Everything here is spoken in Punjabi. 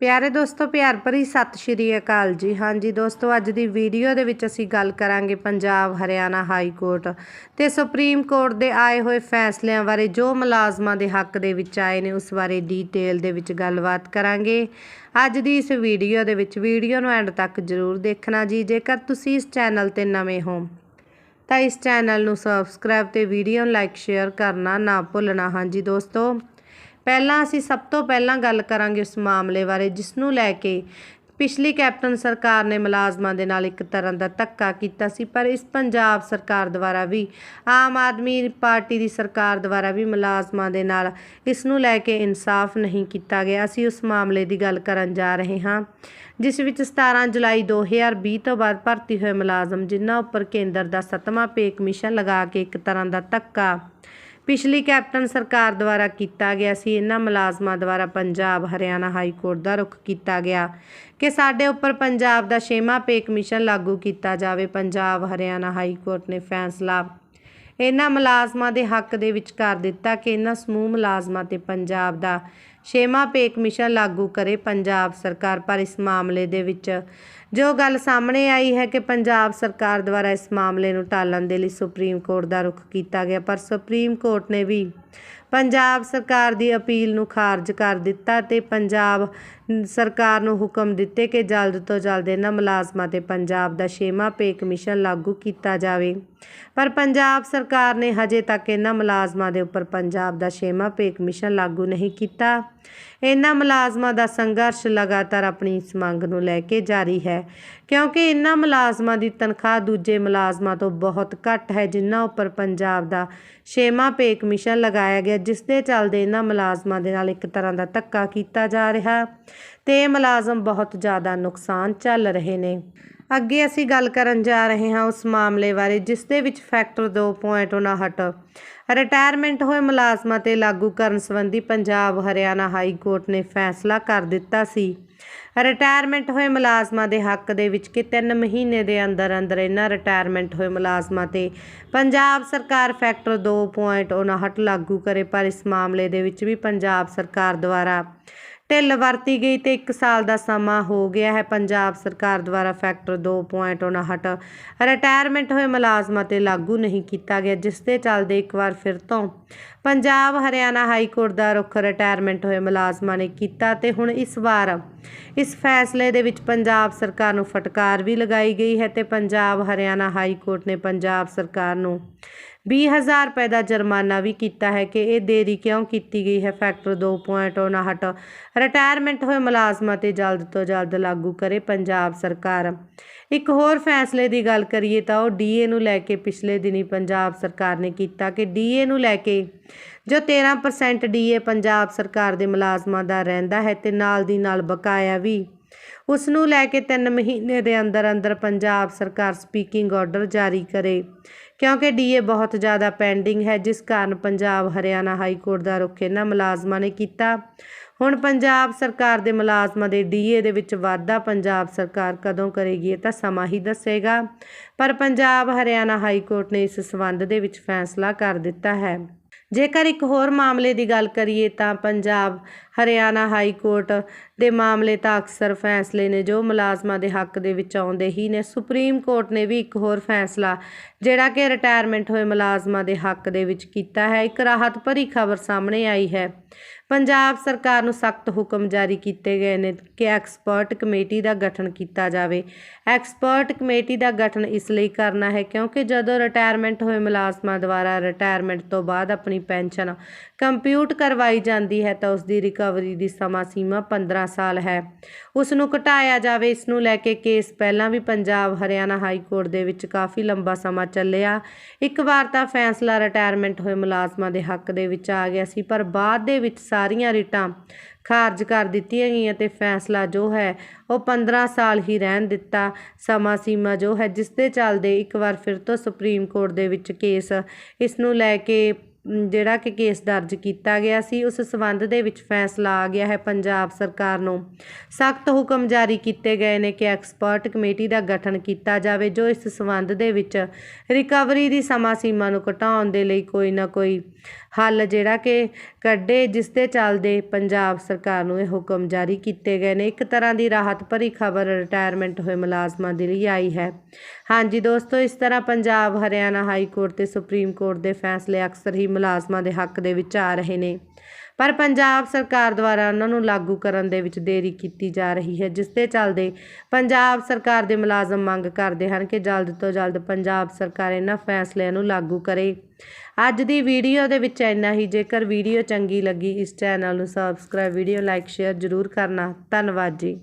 ਪਿਆਰੇ ਦੋਸਤੋ, ਪਿਆਰ ਭਰੀ ਸਤਿ ਸ਼੍ਰੀ ਅਕਾਲ ਜੀ। ਹਾਂਜੀ ਦੋਸਤੋ, ਅੱਜ ਦੀ ਵੀਡੀਓ ਦੇ ਵਿੱਚ ਅਸੀਂ ਗੱਲ ਕਰਾਂਗੇ ਪੰਜਾਬ ਹਰਿਆਣਾ ਹਾਈ ਕੋਰਟ ਤੇ ਸੁਪਰੀਮ ਕੋਰਟ ਦੇ ਆਏ ਹੋਏ ਫੈਸਲਿਆਂ ਬਾਰੇ, ਜੋ ਮੁਲਾਜ਼ਮਾਂ ਦੇ ਹੱਕ ਦੇ ਵਿੱਚ ਆਏ ਨੇ, ਉਸ ਬਾਰੇ ਡੀਟੇਲ ਦੇ ਵਿੱਚ ਗੱਲਬਾਤ ਕਰਾਂਗੇ। ਅੱਜ ਦੀ ਇਸ ਵੀਡੀਓ ਦੇ ਵਿੱਚ, ਵੀਡੀਓ ਨੂੰ ਐਂਡ ਤੱਕ ਜ਼ਰੂਰ ਦੇਖਣਾ ਜੀ। ਜੇਕਰ ਤੁਸੀਂ ਇਸ ਚੈਨਲ ਤੇ ਨਵੇਂ ਹੋ, ਤਾਂ ਇਸ ਚੈਨਲ ਨੂੰ ਸਬਸਕ੍ਰਾਈਬ ਤੇ ਵੀਡੀਓ ਨੂੰ ਲਾਈਕ ਸ਼ੇਅਰ ਕਰਨਾ ਨਾ ਭੁੱਲਣਾ। ਹਾਂਜੀ ਦੋਸਤੋ ਪਹਿਲਾਂ ਅਸੀਂ ਸਭ ਤੋਂ ਪਹਿਲਾਂ ਗੱਲ ਕਰਾਂਗੇ ਉਸ ਮਾਮਲੇ ਬਾਰੇ ਜਿਸ ਨੂੰ ਲੈ ਕੇ ਪਿਛਲੀ ਕੈਪਟਨ ਸਰਕਾਰ ਨੇ ਮੁਲਾਜ਼ਮਾਂ ਦੇ ਨਾਲ ਇੱਕ ਤਰ੍ਹਾਂ ਦਾ ਧੱਕਾ ਕੀਤਾ ਸੀ, ਪਰ ਇਸ ਪੰਜਾਬ ਸਰਕਾਰ ਦੁਆਰਾ ਵੀ, ਆਮ ਆਦਮੀ ਪਾਰਟੀ ਦੀ ਸਰਕਾਰ ਦੁਆਰਾ ਵੀ ਮੁਲਾਜ਼ਮਾਂ ਦੇ ਨਾਲ ਇਸ ਨੂੰ ਲੈ ਕੇ ਇਨਸਾਫ ਨਹੀਂ ਕੀਤਾ ਗਿਆ। ਅਸੀਂ ਉਸ ਮਾਮਲੇ ਦੀ ਗੱਲ ਕਰਨ ਜਾ ਰਹੇ ਹਾਂ, ਜਿਸ ਵਿੱਚ 17 ਜੁਲਾਈ 2020 ਤੋਂ ਬਾਅਦ ਭਰਤੀ ਹੋਏ ਮੁਲਾਜ਼ਮ, ਜਿਨ੍ਹਾਂ ਉੱਪਰ ਕੇਂਦਰ ਦਾ ਸੱਤਵਾਂ ਪੇ ਕਮਿਸ਼ਨ ਲਗਾ ਕੇ ਇੱਕ ਤਰ੍ਹਾਂ ਦਾ ਧੱਕਾ ਪਿਛਲੀ ਕੈਪਟਨ ਸਰਕਾਰ ਦੁਆਰਾ ਕੀਤਾ ਗਿਆ ਸੀ, ਇਹਨਾਂ ਮੁਲਾਜ਼ਮਾਂ ਦੁਆਰਾ ਪੰਜਾਬ, ਹਰਿਆਣਾ ਹਾਈ ਕੋਰਟ ਦਾ ਰੁਖ ਕੀਤਾ ਗਿਆ। ਕਿ ਸਾਡੇ ਉੱਪਰ ਪੰਜਾਬ ਦਾ ਛੇਵਾਂ ਪੇ ਕਮਿਸ਼ਨ ਲਾਗੂ ਕੀਤਾ ਜਾਵੇ, ਪੰਜਾਬ, ਹਰਿਆਣਾ ਹਾਈ ਕੋਰਟ ਨੇ ਫੈਸਲਾ ਇਹਨਾਂ ਮੁਲਾਜ਼ਮਾਂ ਦੇ ਹੱਕ ਦੇ ਵਿੱਚ ਕਰ ਦਿੱਤਾ ਕਿ ਇਹਨਾਂ ਸਮੂਹ ਮੁਲਾਜ਼ਮਾਂ ਤੇ ਪੰਜਾਬ ਦਾ ਛੇਵਾਂ ਪੇ ਕਮਿਸ਼ਨ ਲਾਗੂ ਕਰੇ ਪੰਜਾਬ ਸਰਕਾਰ। ਪਰ ਇਸ ਮਾਮਲੇ ਦੇ ਵਿੱਚ ਜੋ ਗੱਲ ਸਾਹਮਣੇ ਆਈ ਹੈ ਕਿ ਪੰਜਾਬ ਸਰਕਾਰ ਦੁਆਰਾ ਇਸ ਮਾਮਲੇ ਨੂੰ ਟਾਲਣ ਦੇ ਲਈ ਸੁਪਰੀਮ ਕੋਰਟ ਦਾ ਰੁਖ ਕੀਤਾ ਗਿਆ, ਪਰ ਸੁਪਰੀਮ ਕੋਰਟ ਨੇ ਵੀ ਪੰਜਾਬ ਸਰਕਾਰ ਦੀ ਅਪੀਲ ਨੂੰ ਖਾਰਜ ਕਰ ਦਿੱਤਾ ਤੇ ਪੰਜਾਬ ਸਰਕਾਰ ਨੂੰ ਹੁਕਮ ਦਿੱਤੇ ਕਿ ਜਲਦ ਤੋਂ ਜਲਦ ਇਹਨਾਂ ਮੁਲਾਜ਼ਮਾਂ ਤੇ ਪੰਜਾਬ ਦਾ ਛੇਵਾਂ ਪੇ ਕਮਿਸ਼ਨ ਲਾਗੂ ਕੀਤਾ ਜਾਵੇ। ਪਰ ਪੰਜਾਬ ਸਰਕਾਰ ਨੇ ਹਜੇ ਤੱਕ ਇਹਨਾਂ ਮੁਲਾਜ਼ਮਾਂ ਦੇ ਉੱਪਰ ਪੰਜਾਬ ਦਾ ਛੇਵਾਂ ਪੇ ਕਮਿਸ਼ਨ ਲਾਗੂ ਨਹੀਂ ਕੀਤਾ। ਇਹਨਾਂ ਮੁਲਾਜ਼ਮਾਂ ਦਾ ਸੰਘਰਸ਼ ਲਗਾਤਾਰ ਆਪਣੀ ਇਸ ਮੰਗ ਨੂੰ ਲੈ ਕੇ ਜਾਰੀ ਹੈ। ਕਿਉਂਕਿ ਇਹਨਾਂ ਮੁਲਾਜ਼ਮਾਂ ਦੀ ਤਨਖਾਹ ਦੂਜੇ ਮੁਲਾਜ਼ਮਾਂ ਤੋਂ ਬਹੁਤ ਘੱਟ ਹੈ, ਜਿਨ੍ਹਾਂ ਉੱਪਰ ਪੰਜਾਬ ਦਾ ਛੇਵਾਂ ਪੇ ਕਮਿਸ਼ਨ ਲਗਾਇਆ ਗਿਆ, ਜਿਸ ਦੇ ਚੱਲਦੇ ਇਹਨਾਂ ਮੁਲਾਜ਼ਮਾਂ ਦੇ ਨਾਲ ਇੱਕ ਤਰ੍ਹਾਂ ਦਾ ਧੱਕਾ ਕੀਤਾ ਜਾ ਰਿਹਾ ਤੇ ਮੁਲਾਜ਼ਮ ਬਹੁਤ ਜ਼ਿਆਦਾ ਨੁਕਸਾਨ ਚੱਲ ਰਹੇ ਨੇ। ਅੱਗੇ ਅਸੀਂ ਗੱਲ ਕਰਨ ਜਾ ਰਹੇ ਹਾਂ ਉਸ ਮਾਮਲੇ ਬਾਰੇ, ਜਿਸ ਦੇ ਵਿੱਚ ਫੈਕਟਰ 2.59 ਰਿਟਾਇਰਮੈਂਟ ਹੋਏ ਮੁਲਾਜ਼ਮਾਂ ਤੇ ਲਾਗੂ ਕਰਨ ਸੰਬੰਧੀ ਪੰਜਾਬ, ਹਰਿਆਣਾ ਹਾਈ ਕੋਰਟ ਨੇ ਫੈਸਲਾ ਕਰ ਦਿੱਤਾ ਸੀ। ਰਿਟਾਇਰਮੈਂਟ ਹੋਏ ਮੁਲਾਜ਼ਮਾਂ ਦੇ ਹੱਕ ਦੇ ਵਿੱਚ ਕਿ 3 ਮਹੀਨੇ ਦੇ ਅੰਦਰ ਅੰਦਰ ਇਹਨਾਂ ਰਿਟਾਇਰਮੈਂਟ ਹੋਏ ਮੁਲਾਜ਼ਮਾਂ ਤੇ ਪੰਜਾਬ ਸਰਕਾਰ ਫੈਕਟਰ 2.59 ਲਾਗੂ ਕਰੇ, ਪਰ ਇਸ ਮਾਮਲੇ ਦੇ ਵਿੱਚ ਵੀ ਪੰਜਾਬ ਸਰਕਾਰ ਦੁਆਰਾ ਢਿੱਲ ਵਰਤੀ ਗਈ ਤੇ 1 ਸਾਲ ਦਾ ਸਮਾਂ ਹੋ ਗਿਆ ਹੈ। ਪੰਜਾਬ ਸਰਕਾਰ ਦੁਆਰਾ ਫੈਕਟਰ 2.59 ਰਿਟਾਇਰਮੈਂਟ ਹੋਏ ਮੁਲਾਜ਼ਮਾਂ ਤੇ ਲਾਗੂ ਨਹੀਂ ਕੀਤਾ ਗਿਆ, ਜਿਸ ਦੇ ਚੱਲਦੇ ਇੱਕ ਵਾਰ ਫਿਰ ਤੋਂ ਪੰਜਾਬ ਹਰਿਆਣਾ ਹਾਈ ਕੋਰਟ ਦਾ ਰੁਖ ਰਿਟਾਇਰਮੈਂਟ ਹੋਏ ਮੁਲਾਜ਼ਮਾਂ ਨੇ ਕੀਤਾ ਤੇ ਹੁਣ ਇਸ ਵਾਰ ਇਸ ਫੈਸਲੇ ਦੇ ਵਿੱਚ ਪੰਜਾਬ ਸਰਕਾਰ ਨੂੰ ਫਟਕਾਰ ਵੀ ਲਗਾਈ ਗਈ ਹੈ ਤੇ ਪੰਜਾਬ ਹਰਿਆਣਾ ਹਾਈ ਕੋਰਟ ਨੇ ਪੰਜਾਬ ਸਰਕਾਰ ਨੂੰ 20000 ਰੁਪਏ ਦਾ ਜੁਰਮਾਨਾ ਵੀ ਕੀਤਾ ਹੈ ਕਿ ਇਹ ਦੇਰੀ ਕਿਉਂ ਕੀਤੀ ਗਈ ਹੈ? ਫੈਕਟਰ 2.59 ਰਿਟਾਇਰਮੈਂਟ ਹੋਏ ਮੁਲਾਜ਼ਮਾਂ ਤੇ ਜਲਦ ਤੋਂ ਜਲਦ ਲਾਗੂ ਕਰੇ ਪੰਜਾਬ ਸਰਕਾਰ। ਇੱਕ ਹੋਰ ਫੈਸਲੇ ਦੀ ਗੱਲ ਕਰੀਏ ਤਾਂ ਉਹ ਡੀਏ ਨੂੰ ਲੈ ਕੇ ਪਿਛਲੇ ਦਿਨੀ ਪੰਜਾਬ ਸਰਕਾਰ ਨੇ ਕੀਤਾ ਕਿ ਡੀਏ ਨੂੰ ਲੈ ਕੇ ਜੋ 13% ਡੀਏ ਪੰਜਾਬ ਸਰਕਾਰ ਦੇ ਮੁਲਾਜ਼ਮਾਂ ਦਾ ਰਹਿੰਦਾ ਹੈ ਤੇ ਨਾਲ ਦੀ ਨਾਲ ਬਕਾਇਆ ਵੀ ਉਸ ਨੂੰ ਲੈ ਕੇ 3 ਮਹੀਨੇ ਦੇ ਅੰਦਰ ਅੰਦਰ ਪੰਜਾਬ ਸਰਕਾਰ ਸਪੀਕਿੰਗ ਆਰਡਰ ਜਾਰੀ ਕਰੇ, ਕਿਉਂਕਿ ਡੀਏ ਬਹੁਤ ਜ਼ਿਆਦਾ ਪੈਂਡਿੰਗ ਹੈ, ਜਿਸ ਕਾਰਨ ਪੰਜਾਬ ਹਰਿਆਣਾ ਹਾਈ ਕੋਰਟ ਦਾ ਰੁਖ ਇਹਨਾਂ ਮੁਲਾਜ਼ਮਾਂ ਨੇ ਕੀਤਾ। ਹੁਣ ਪੰਜਾਬ ਸਰਕਾਰ ਦੇ ਮੁਲਾਜ਼ਮਾਂ ਦੇ ਡੀਏ ਦੇ ਵਿੱਚ ਵਾਧਾ ਪੰਜਾਬ ਸਰਕਾਰ ਕਦੋਂ ਕਰੇਗੀ ਇਹ ਤਾਂ ਸਮਾਂ ਹੀ ਦੱਸੇਗਾ, ਪਰ ਪੰਜਾਬ ਹਰਿਆਣਾ ਹਾਈ ਕੋਰਟ ਨੇ ਇਸ ਸਬੰਧ ਦੇ ਵਿੱਚ ਫੈਸਲਾ ਕਰ ਦਿੱਤਾ ਹੈ। ਜੇਕਰ ਇੱਕ ਹੋਰ ਮਾਮਲੇ ਦੀ ਗੱਲ ਕਰੀਏ ਤਾਂ ਪੰਜਾਬ, ਹਰਿਆਣਾ ਹਾਈ ਕੋਰਟ ਦੇ ਮਾਮਲੇ ਤਾਂ ਅਕਸਰ ਫੈਸਲੇ ਨੇ, ਜੋ ਮੁਲਾਜ਼ਮਾਂ ਦੇ ਹੱਕ ਦੇ ਵਿੱਚ ਆਉਂਦੇ ਹੀ ਨੇ। ਸੁਪਰੀਮ ਕੋਰਟ ਨੇ ਵੀ ਇੱਕ ਹੋਰ ਫੈਸਲਾ, ਜਿਹੜਾ ਕਿ ਰਿਟਾਇਰਮੈਂਟ ਹੋਏ ਮੁਲਾਜ਼ਮਾਂ ਦੇ ਹੱਕ ਦੇ ਵਿੱਚ ਕੀਤਾ ਹੈ। ਇੱਕ ਰਾਹਤ ਭਰੀ ਖਬਰ ਸਾਹਮਣੇ ਆਈ ਹੈ। ਪੰਜਾਬ ਸਰਕਾਰ ਨੂੰ ਸਖਤ ਹੁਕਮ ਜਾਰੀ ਕੀਤੇ ਗਏ ਨੇ ਕਿ ਐਕਸਪਰਟ ਕਮੇਟੀ ਦਾ ਗਠਨ ਕੀਤਾ ਜਾਵੇ। ਐਕਸਪਰਟ ਕਮੇਟੀ ਦਾ ਗਠਨ ਇਸ ਲਈ ਕਰਨਾ ਹੈ ਕਿਉਂਕਿ ਜਦੋਂ ਰਿਟਾਇਰਮੈਂਟ ਹੋਏ ਮੁਲਾਜ਼ਮਾਂ ਦੁਆਰਾ ਰਿਟਾਇਰਮੈਂਟ ਤੋਂ ਬਾਅਦ ਆਪਣੀ ਪੈਨਸ਼ਨ ਕੰਪਿਊਟ ਕਰਵਾਈ ਜਾਂਦੀ ਹੈ ਤਾਂ ਉਸ ਦੀ ਰਿਕਵਰੀ ਦੀ ਸਮਾਂ ਸੀਮਾ 15 ਸਾਲ ਹੈ। ਉਸ ਨੂੰ ਘਟਾਇਆ ਜਾਵੇ। ਇਸ ਨੂੰ ਲੈ ਕੇ ਕੇਸ ਪਹਿਲਾਂ ਵੀ ਪੰਜਾਬ, ਹਰਿਆਣਾ ਹਾਈ ਕੋਰਟ ਦੇ ਵਿੱਚ ਕਾਫੀ ਲੰਬਾ ਸਮਾਂ ਚੱਲਿਆ। ਇੱਕ ਵਾਰ ਤਾਂ ਫੈਸਲਾ ਰਿਟਾਇਰਮੈਂਟ ਹੋਏ ਮੁਲਾਜ਼ਮਾਂ ਦੇ ਹੱਕ ਦੇ ਵਿੱਚ ਆ ਗਿਆ ਸੀ, ਪਰ ਬਾਅਦ ਦੇ ਵਿੱਚ ਸਾਰੀਆਂ ਰਿਟਾਂ ਖਾਰਜ ਕਰ ਦਿੱਤੀਆਂ ਗਈਆਂ ਤੇ ਫੈਸਲਾ ਜੋ ਹੈ ਉਹ 15 ਸਾਲ ਹੀ ਰਹਿਣ ਦਿੱਤਾ ਸਮਾਂ ਸੀਮਾ ਜੋ ਹੈ, ਜਿਸ ਦੇ ਚੱਲਦੇ ਇੱਕ ਵਾਰ ਫਿਰ ਤੋਂ ਸੁਪਰੀਮ ਕੋਰਟ ਦੇ ਵਿੱਚ ਕੇਸ ਇਸ ਨੂੰ ਲੈ ਕੇ ਜਿਹੜਾ ਕਿ ਕੇਸ ਦਰਜ ਕੀਤਾ ਗਿਆ ਸੀ, ਉਸ ਸਬੰਧ ਦੇ ਵਿੱਚ ਫੈਸਲਾ ਆ ਗਿਆ ਹੈ। ਪੰਜਾਬ ਸਰਕਾਰ ਨੂੰ ਸਖਤ ਹੁਕਮ ਜਾਰੀ ਕੀਤੇ ਗਏ ਨੇ ਕਿ ਐਕਸਪਰਟ ਕਮੇਟੀ ਦਾ ਗਠਨ ਕੀਤਾ ਜਾਵੇ, ਜੋ ਇਸ ਸਬੰਧ ਦੇ ਵਿੱਚ ਰਿਕਵਰੀ ਦੀ ਸਮਾਂ ਸੀਮਾ ਨੂੰ ਘਟਾਉਣ ਦੇ ਲਈ ਕੋਈ ਨਾ ਕੋਈ ਹੱਲ ਜਿਹੜਾ ਕਿ ਕੱਢੇ, ਜਿਸ ਦੇ ਚੱਲਦੇ ਪੰਜਾਬ ਸਰਕਾਰ ਨੂੰ ਇਹ ਹੁਕਮ ਜਾਰੀ ਕੀਤੇ ਗਏ ਨੇ। ਇੱਕ ਤਰ੍ਹਾਂ ਦੀ ਰਾਹਤ ਭਰੀ ਖਬਰ ਰਿਟਾਇਰਮੈਂਟ ਹੋਏ ਮੁਲਾਜ਼ਮਾਂ ਦੇ ਲਈ ਆਈ ਹੈ। ਹਾਂਜੀ ਦੋਸਤੋ, ਇਸ ਤਰ੍ਹਾਂ ਪੰਜਾਬ, ਹਰਿਆਣਾ ਹਾਈ ਕੋਰਟ ਤੇ ਸੁਪਰੀਮ ਕੋਰਟ ਦੇ ਫੈਸਲੇ ਅਕਸਰ ਹੀ ਮੁਲਾਜ਼ਮਾਂ ਦੇ ਹੱਕ ਦੇ ਵਿੱਚ ਆ ਰਹੇ ਨੇ। ਪਰ ਪੰਜਾਬ ਸਰਕਾਰ ਦੁਆਰਾ ਉਹਨਾਂ ਨੂੰ ਲਾਗੂ ਕਰਨ ਦੇ ਵਿੱਚ ਦੇਰੀ ਕੀਤੀ ਜਾ ਰਹੀ ਹੈ, ਜਿਸ ਦੇ ਚੱਲਦੇ ਪੰਜਾਬ ਸਰਕਾਰ ਦੇ ਮੁਲਾਜ਼ਮ ਮੰਗ ਕਰਦੇ ਹਨ ਕਿ ਜਲਦ ਤੋਂ ਜਲਦ ਪੰਜਾਬ ਸਰਕਾਰ ਇਹਨਾਂ ਫੈਸਲਿਆਂ ਨੂੰ ਲਾਗੂ ਕਰੇ। ਅੱਜ ਦੀ ਵੀਡੀਓ ਦੇ ਵਿੱਚ ਇੰਨਾ ਹੀ। ਜੇਕਰ ਵੀਡੀਓ ਚੰਗੀ ਲੱਗੀ, ਇਸ ਚੈਨਲ ਨੂੰ ਸਬਸਕ੍ਰਾਈਬ ਵੀਡੀਓ ਲਾਈਕ ਸ਼ੇਅਰ ਜ਼ਰੂਰ ਕਰਨਾ। ਧੰਨਵਾਦ ਜੀ।